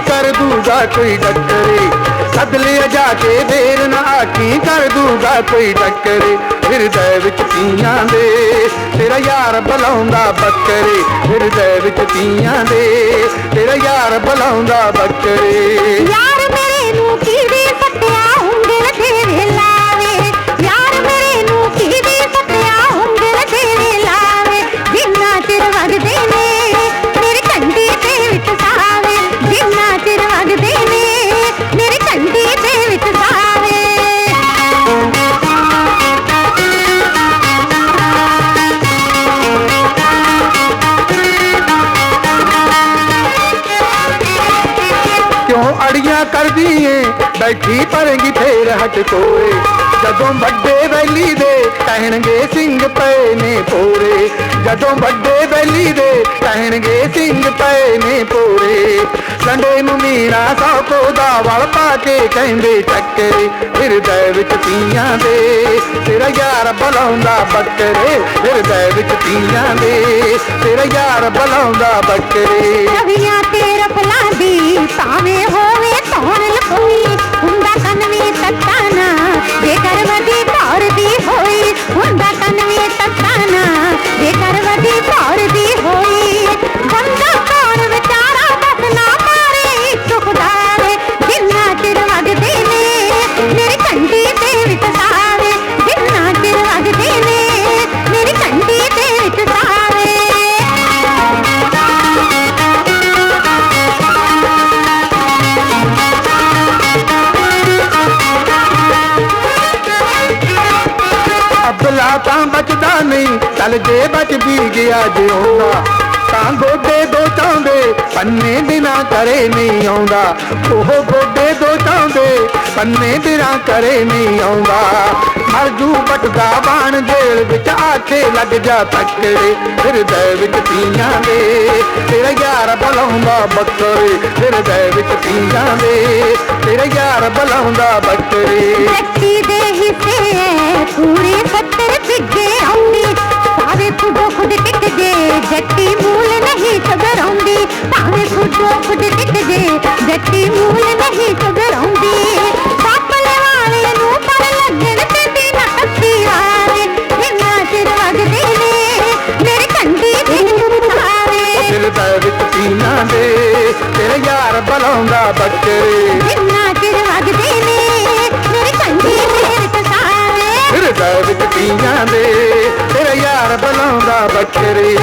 ਕਰ ਦੂਗਾ ਕੋਈ ਡੱਕਰੇ? ਸੱਦ ਲਿਆ ਜਾ ਕੇ ਫੇਰ ਨਾ ਆਖੀ ਕਰ ਦੂਗਾ ਕੋਈ ਡੱਕਰੇ? ਹਿਰਦੇ ਵਿੱਚ ਤੀਆਂ ਦੇ, ਤੇਰਾ ਯਾਰ ਬੁਲਾਉਂਦਾ ਬੱਕਰੇ। ਹਿਰਦੇ ਵਿੱਚ ਤੀਆਂ ਦੇ, ਤੇਰਾ ਯਾਰ ਬੁਲਾਉਂਦਾ ਬੱਕਰੇ। ਕਿਉਂ ਕਰਦੀ ਏ ਬੈਠੀ ਪਰੇਂਗੀ ਫੇਰ ਹਟ ਕੋਏ ਜਦੋਂ ਵੱਡੇ ਵੈਲੀ ਦੇ ਕਹਿਣਗੇ ਸਿੰਘ ਪਏ ਨੇ ਪੋਰੇ। ਜਦੋਂ ਵੱਡੇ ਵੈਲੀ ਦੇ ਕਹਿਣਗੇ ਸਿੰਘ ਪਏ ਨੇ ਪੋਰੇ। ਸੰਡੇ ਨੂੰ ਮੀਣਾ ਸੌ ਕੋ ਦਾ ਵਲ ਪਾ ਕੇ ਕਹਿੰਦੇ ਚੱਕਰੇ ਹਿਰਦੇ ਵਿੱਚ ਤੀਆਂ ਦੇ। ਤੇਰਾ ਯਾਰ ਬਲਾਉਂਦਾ ਬੱਕਰੇ ਹਿਰਦੇ ਵਿੱਚ ਤੀਆਂ ਦੇ। ਤੇਰਾ ਯਾਰ ਬਲਾਉਂਦਾ ਬੱਕਰੇ। ਰਵੀਆਂ ਤੇ ਰਫਲਾਂ ਦੀ ਭਾਵੇਂ ਹੋਵੇ ਧੌਣ ਲਕੋਈ ਹੁੰਦਾ ਕਨਵੀ ਤਤਾਨਾ ਜੇਕਰ ਵਧੀ ਭੌਰ ਦੀ ਤਾਂ ਬਚਦਾ ਨਹੀਂ। ਚੱਲ ਜੇ ਬਚ ਵੀ ਗਿਆ ਜਿਉਂਦਾ ਤਾਂ ਗੋਡੇ ਦੋ ਚਾਉਂਦੇ, ਪੰਨੇ ਬਿਨਾ ਕਰੇ ਨਹੀਂ ਆਉਂਦਾ। ਉਹ ਗੋਡੇ ਦੋ ਚਾਉਂਦੇ, ਪੰਨੇ ਬਿਨਾ ਕਰੇ ਨਹੀਂ ਆਉਂਦਾ। ਮਰ ਜੂ ਬਟਦਾ ਬਾਣ ਜੇਲ ਵਿੱਚ, ਆਖੇ ਲੱਗ ਜਾ ਤੱਕੜੇ। ਹਿਰਦੇ ਵਿੱਚ ਤੀਆਂ ਦੇ, ਤੇਰਾ ਯਾਰ ਬਲਾਉਂਦਾ ਬੱਕਰੇ। ਹਿਰਦੇ ਵਿੱਚ ਤੀਆਂ ਦੇ, ਤੇਰਾ ਯਾਰ ਬਲਾਉਂਦਾ ਬੱਕਰੇ ਜੱਟੀ ਮੂਲ ਨਹੀਂ ਸਗਰਾਉਂਦੀ ਭਾਵੇਂ ਖੁਦੋ ਖੁਦ ਟਿਕ ਜੇ ਜੱਟੀ ਮੂਲ ਨਹੀਂ ਸਗਰਾਉਂਦੀ ਪਾਪਲੇ ਵਾਲੇ ਨੂੰ ਪਰ ਲੱਗਣ ਤੇ ਨਾ ਅੱਖੀ ਵਾਲੇ ਜਿੰਨਾ ਚਿਰ ਵਗਦੇ ਨੇ ਮੇਰੇ ਕੰਢੀ ਦੇ ਸਾਰੇ ਦਿਲ ਦੇ ਵਿੱਚ ਤੀਨਾਂ ਦੇ ਤੇਰੇ ਯਾਰ ਬੁਲਾਉਂਦਾ ਬੱਕਰੇ। ਸਾਰੇ ਹਿਰਦੇ ਦੇ ਤੇਰੇ ਯਾਰ ਬੁਲਾਉਂਦਾ ਬੱਕਰੇ